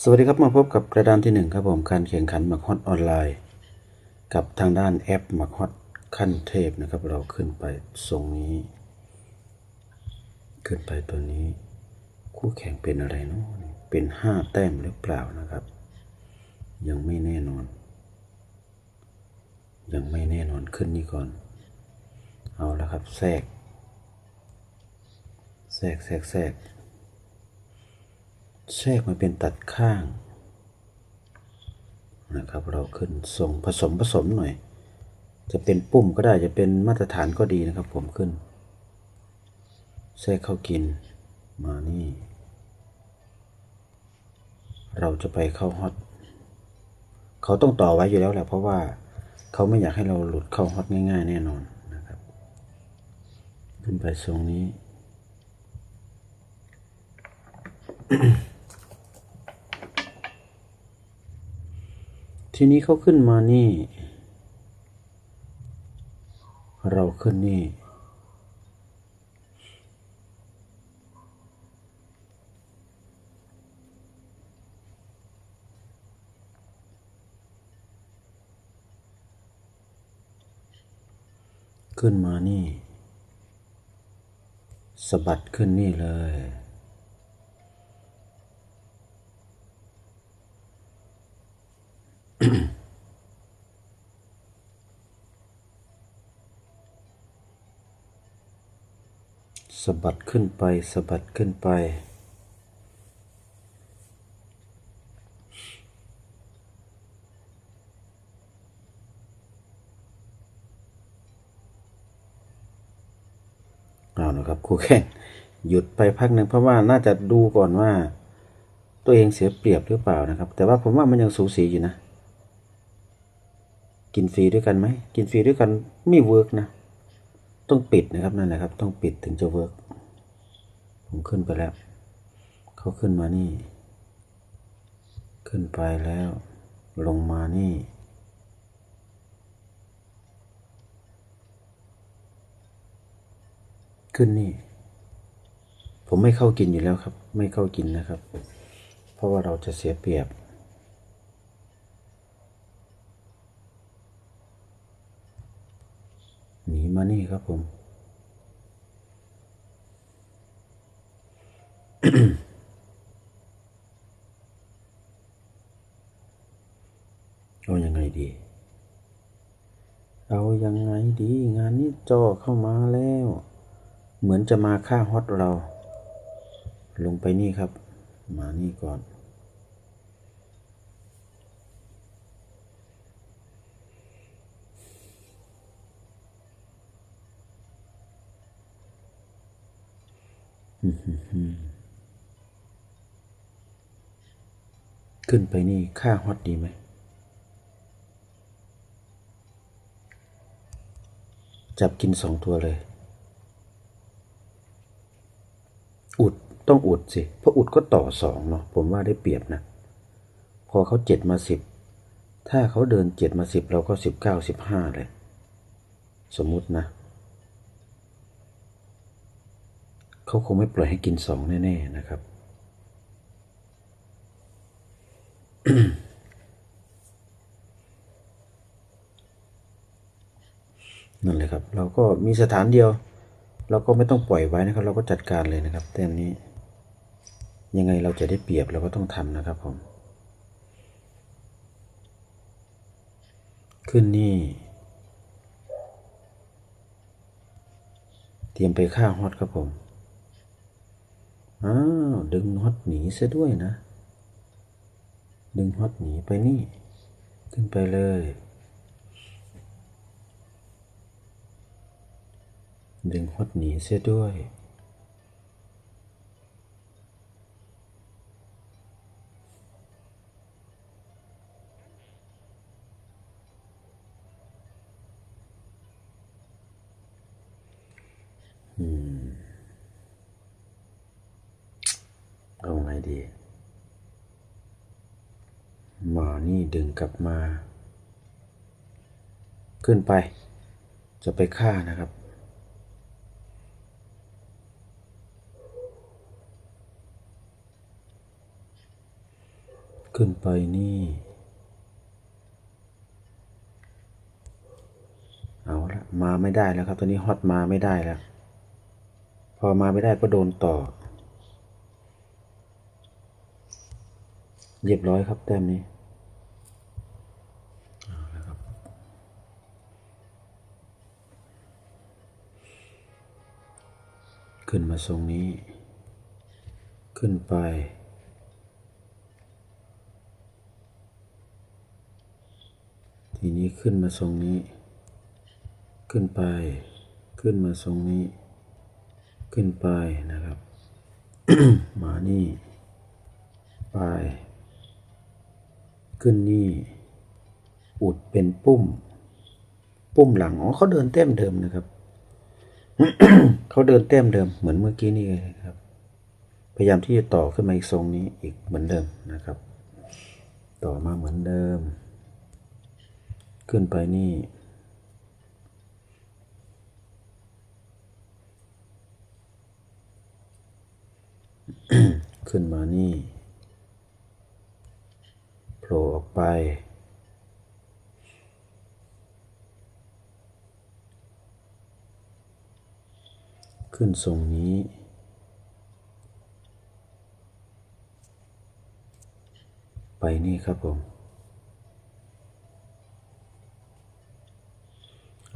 สวัสดีครับมาพบกับกระดานที่หนึ่งครับผมการแข่งขันหมักฮอตออนไลน์ กับทางด้านแอปหมักฮอตขั้นเทพนะครับ เราขึ้นไปทรงนี้ ขึ้นไปตัวนี้ คู่แข่งเป็นอะไรเนาะเป็นห้าแต้มหรือเปล่านะครับ ยังไม่แน่นอน ยังไม่แน่นอนขึ้นนี่ก่อน เอาละครับแทรกแทรกแทรกแทรก แทรกมาเป็นตัดข้างนะครับ เราขึ้นทรงผสมผสมหน่อย จะเป็นปุ่มก็ได้จะเป็นมาตรฐานก็ดีนะครับ ผมขึ้น แทรกเข้ากินมานี่ เราจะไปเข้าฮอตเขาต้องต่อไว้อยู่แล้วแหละเพราะว่าเขาไม่อยากให้เราหลุดเข้าฮอตง่ายๆ แน่นอนนะครับ ขึ้นไปทรงนี้ ทีนี้เขาขึ้นมานี่ เราขึ้นนี่ ขึ้นมานี่สะบัดขึ้นนี่เลย สะบัดขึ้นไปสะบัดขึ้นไป เอานะครับครูแข่งหยุดไปพักหนึ่งเพราะว่าน่าจะดูก่อนว่า ตัวเองเสียเปรียบหรือเปล่านะครับ แต่ว่าผมว่ามันยังสูสีอยู่นะ กินฟรีด้วยกันไหม กินฟรีด้วยกันไม่เวิร์กนะ ต้องปิดนะครับนั่นแหละครับ ต้องปิดถึงจะเวิร์กผมขึ้นไปแล้ว เขาขึ้นมานี่ ขึ้นไปแล้ว ลงมานี่ ขึ้นนี่ ผมไม่เข้ากินอยู่แล้วครับ ไม่เข้ากินนะครับ เพราะว่าเราจะเสียเปรียบ หนีมานี่ ครับผมเอายังไงดี เอายังไงดี งานนี้จ่อเข้ามาแล้ว เหมือนจะมาฆ่าฮอตเรา ลงไปนี่ครับ มานี่ก่อน ขึ้นไปนี่ฆ่าฮอตดีไหม จับกินสองตัวเลย อุดต้องอุดสิ เพราะอุดก็ต่อสองเนาะ ผมว่าได้เปรียบนะ พอเขาเจ็ดมาสิบ ถ้าเขาเดินเจ็ดมาสิบเราก็สิบเก้าสิบห้าเลย สมมุตินะ เขาคงไม่ปล่อยให้กินสองแน่ ๆ นะครับ นั่นเลยครับ เราก็มีสถานเดียว เราก็ไม่ต้องปล่อยไว้นะครับ เราก็จัดการเลยนะครับแต้มนี้ ยังไงเราจะได้เปรียบเราก็ต้องทำนะครับผมขึ้นนี่ เตรียมไปฆ่าฮอตครับผม อ้าวดึงฮอตหนีซะด้วยนะ ดึงฮอตหนีไปนี่ ขึ้นไปเลย ดึงฮอตหนีเสียด้วย อืม เอาไงดี มา นี่ดึงกลับมา ขึ้นไป จะไปฆ่านะครับ ขึ้นไปนี่ เอาละมาไม่ได้แล้วครับตอนนี้ฮอตมาไม่ได้แล้ว พอมาไม่ได้ก็โดนต่อเรียบร้อยครับแต้มนี้ มาทรงนี้ ขึ้นไป ทีนี้ขึ้นมาทรงนี้ ขึ้นไป ขึ้นมาทรงนี้ ขึ้นไปนะครับ มานี่ ไป ขึ้นนี่ อุดเป็นปุ้ม ปุ้มหลัง อ๋อเขาเดินแต้มเดิมนะครับ เขาเดินแต้มเดิมเหมือนเมื่อกี้นี่เลยครับ พยายามที่จะต่อขึ้นมาอีกทรงนี้อีกเหมือนเดิมนะครับ ต่อมาเหมือนเดิม ขึ้นไปนี่ ขึ้นมานี่โผล่ออกไป ขึ้นทรงนี้ ไปนี่ครับผม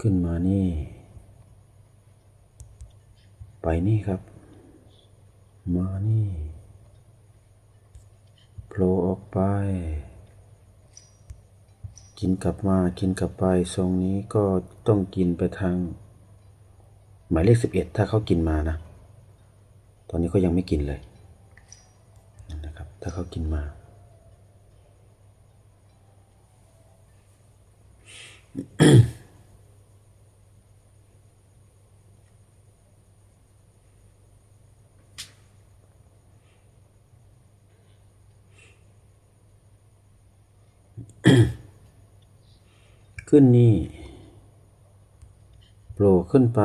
ขึ้นมานี่ ไปนี่ครับ มานี่โผล่ออกไปกินกลับมา กินกลับไป ทรงนี้ก็ต้องกินไปทาง หมายเลขสิบเอ็ดถ้าเขากินมานะ ตอนนี้ก็ยังไม่กินเลยนะครับ ถ้าเขากินมา ขึ้นนี่โผล่ขึ้นไป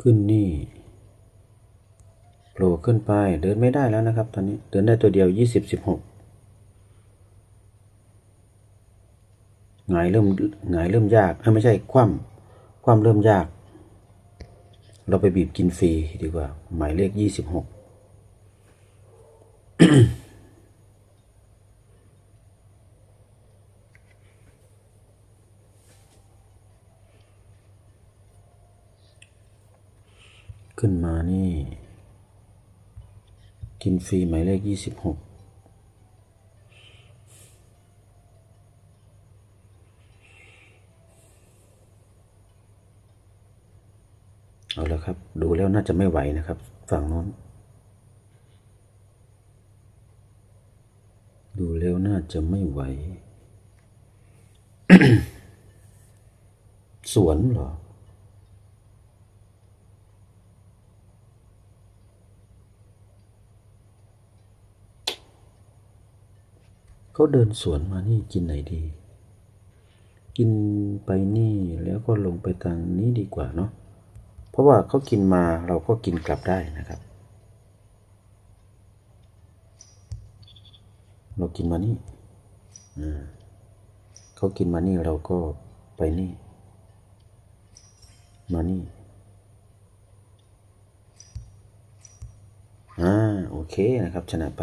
ขึ้นนี่โผล่ขึ้นไปเดินไม่ได้แล้วนะครับ ตอนนี้เดินได้ตัวเดียวยี่สิบสิบหกหงายเริ่มหงายเริ่มยากไม่ใช่คว่ำคว่ำเริ่มยาก เราไปบีบกินฟรีดีกว่า หมายเลขยี่สิบหก ขึ้นมานี่ กินฟรีหมายเลขยี่สิบหกเอาแล้วครับ ดูแล้วน่าจะไม่ไหวนะครับ ฝั่งโน้น ดูแล้วน่าจะไม่ไหว สวนเหรอ เขาเดินสวนมานี่กินไหนดี กินไปนี่แล้วก็ลงไปทางนี้ดีกว่าเนาะเพราะว่าเขากินมาเราก็กินกลับได้นะครับ เรากินมานี่อ่าเขากินมานี่เราก็ไปนี่ มานี่อ่าโอเคนะครับชนะไป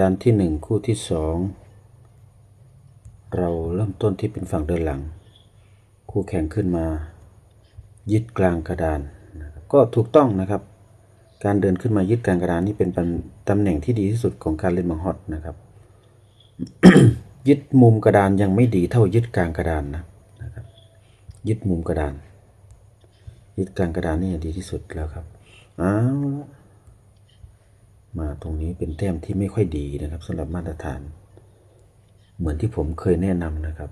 ดานที่หนึ่งคู่ที่สองเราเริ่มต้นที่เป็นฝั่งเดินหลัง คู่แข่งขึ้นมา ยึดกลางกระดาน ก็ถูกต้องนะครับ การเดินขึ้นมายึดกลางกระดานนี่เป็นตำแหน่งที่ดีที่สุดของการเล่นมังฮอตนะครับ ยึดมุมกระดานยังไม่ดีเท่ายึดกลางกระดานนะนะครับ ยึดมุมกระดาน ยึดกลางกระดานนี่ดีที่สุดแล้วครับเอาละ มาตรงนี้เป็นแต้มที่ไม่ค่อยดีนะครับสำหรับมาตรฐาน เหมือนที่ผมเคยแนะนำนะครับ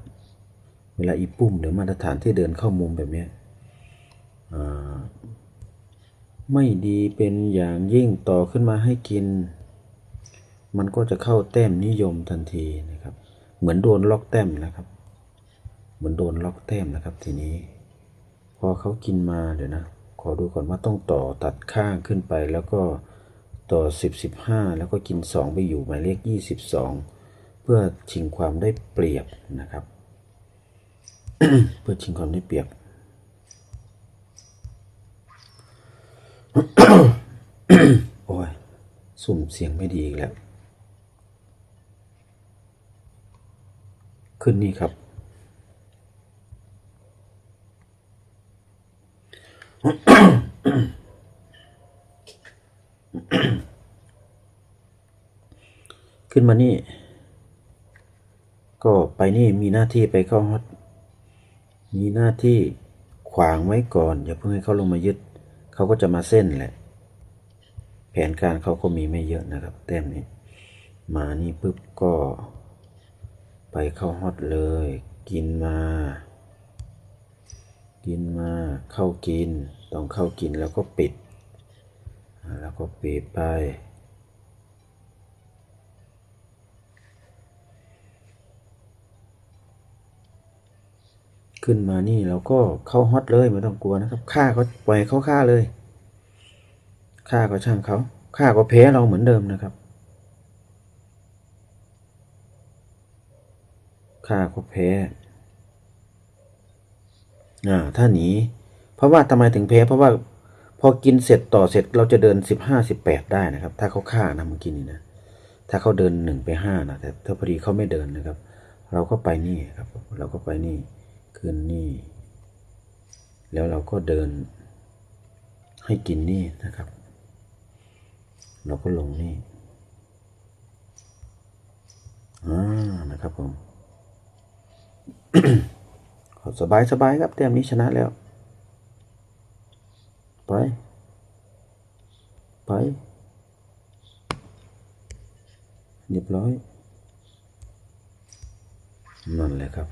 เวลาอีปุ้มหรือมาตรฐานที่เดินเข้ามุมแบบนี้ไม่ดีเป็นอย่างยิ่งต่อขึ้นมาให้กิน มันก็จะเข้าแต้มนิยมทันทีนะครับ เหมือนโดนล็อกแต้มนะครับ เหมือนโดนล็อกแต้มนะครับทีนี้ พอเขากินมาเดี๋ยวนะ ขอดูก่อนว่าต้องต่อตัดข้างขึ้นไปแล้วก็ ต่อสิบสิบห้าแล้วก็กินสองไปอยู่หมายเลขยี่สิบสองเพื่อชิงความได้เปรียบนะครับ เพื่อชิงความได้เปรียบ โอ้ย สุ่มเสียงไม่ดีอีกแล้ว ขึ้นนี่ครับ ขึ้นมานี่ ก็ไปนี่มีหน้าที่ไปเข้าฮอตมีหน้าที่ขวางไว้ก่อนอย่าเพิ่งให้เขาลงมายึด เขาก็จะมาเส้นแหละ แผนการเขาก็มีไม่เยอะนะครับ แต้มนี้ มานี่ปุ๊บก็ ไปเข้าฮอตเลย กินมา กินมาเข้ากิน ต้องเข้ากินแล้วก็ปิด แล้วก็ปิดไป ขึ้นมานี่เราก็เข้าฮอตเลยไม่ต้องกลัวนะครับฆ่าเขาปล่อยเขาฆ่าเลยฆ่าก็ช่างเขาฆ่าก็แพ้เราเหมือนเดิมนะครับฆ่าก็แพ้อ่าถ้าหนีเพราะว่าทำไมถึงแพ้เพราะว่าพอกินเสร็จต่อเสร็จเราจะเดินสิบห้าสิบแปดได้นะครับ ถ้าเขาฆ่านะเมื่อกี้นี้นะถ้าเขาเดินหนึ่งไปห้านะแต่ถ้าพอดีเขาไม่เดินนะครับ เราก็ไปนี่ครับ เราก็ไปนี่ ขึ้นนี่แล้วเราก็เดินให้กินนี่นะครับ เราก็ลงนี่อ่านะครับผมสบายสบายครับแต้มนี้ชนะแล้ว ไป ไปเรียบร้อยนั่นแหละครับ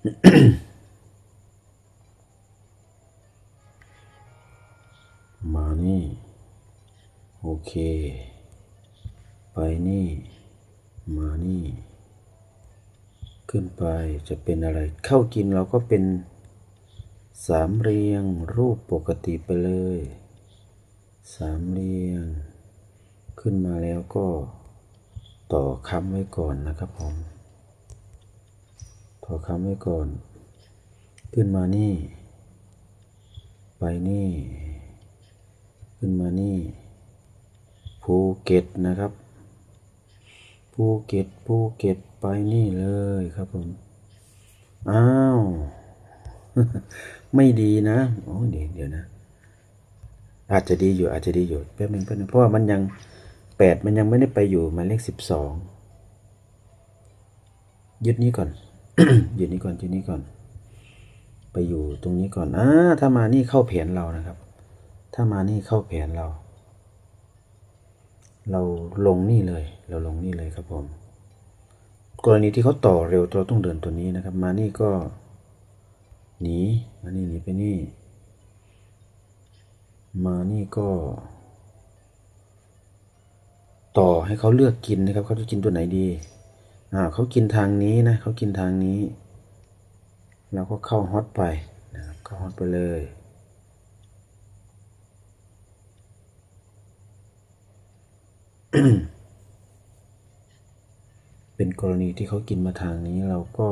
มานี่ โอเค ไปนี่ มานี่ ขึ้นไปจะเป็นอะไร เข้ากินเราก็เป็นสามเรียงรูปปกติไปเลย สามเรียง ขึ้นมาแล้วก็ต่อคำไว้ก่อนนะครับผม อคำไว้ก่อน ขึ้นมานี่ ไปนี่ ขึ้นมานี่ ภูเก็ตนะครับ ภูเก็ต ภูเก็ต ไปนี่เลยครับผม อ้าว ไม่ดีนะ โอ้เดี๋ยวเดี๋ยวนะ อาจจะดีอยู่ อาจจะดีอยู่แป๊บนึงแป๊บนึงเพราะว่ามันยังแปดมันยังไม่ได้ไปอยู่หมายเลขสิบสองยึดนี้ก่อน อยึดนี้ก่อนยึดนี้ก่อน ไปอยู่ตรงนี้ก่อนอ่าถ้ามานี่เข้าแผนเรานะครับ ถ้ามานี่เข้าแผนเรา เราลงนี่เลย เราลงนี่เลยครับผม กรณีที่เขาต่อเร็วเราต้องเดินตัวนี้นะครับ มานี่ก็หนีมานี่หนีไปนี่ มานี่ก็ ต่อให้เขาเลือกกินนะครับเขาจะกินตัวไหนดี อ่าเขากินทางนี้นะเขากินทางนี้ เราก็เข้าฮอตไปนะครับเข้าฮอตไปเลยเป็นกรณีที่เขากินมาทางนี้เราก็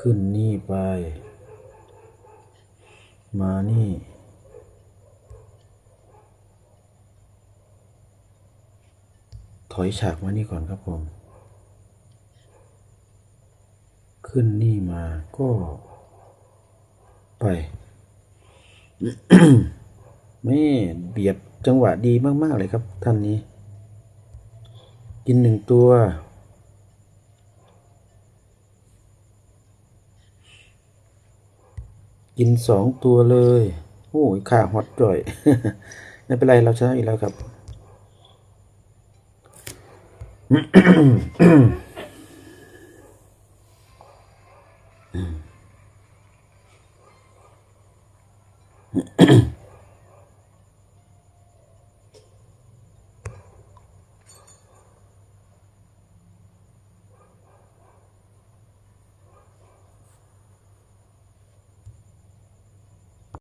ขึ้นนี่ไป มานี่ ถอยฉากมานี่ก่อนครับผม ขึ้นนี่มาก็ไปแม่เบียดจังหวะดีมากๆเลยครับท่านนี้ กินหนึ่งตัว กินสองตัวเลย โอ้ยข่าฮอตจ่อย ไม่เป็นไรเราชนะอีกแล้วครับ うん。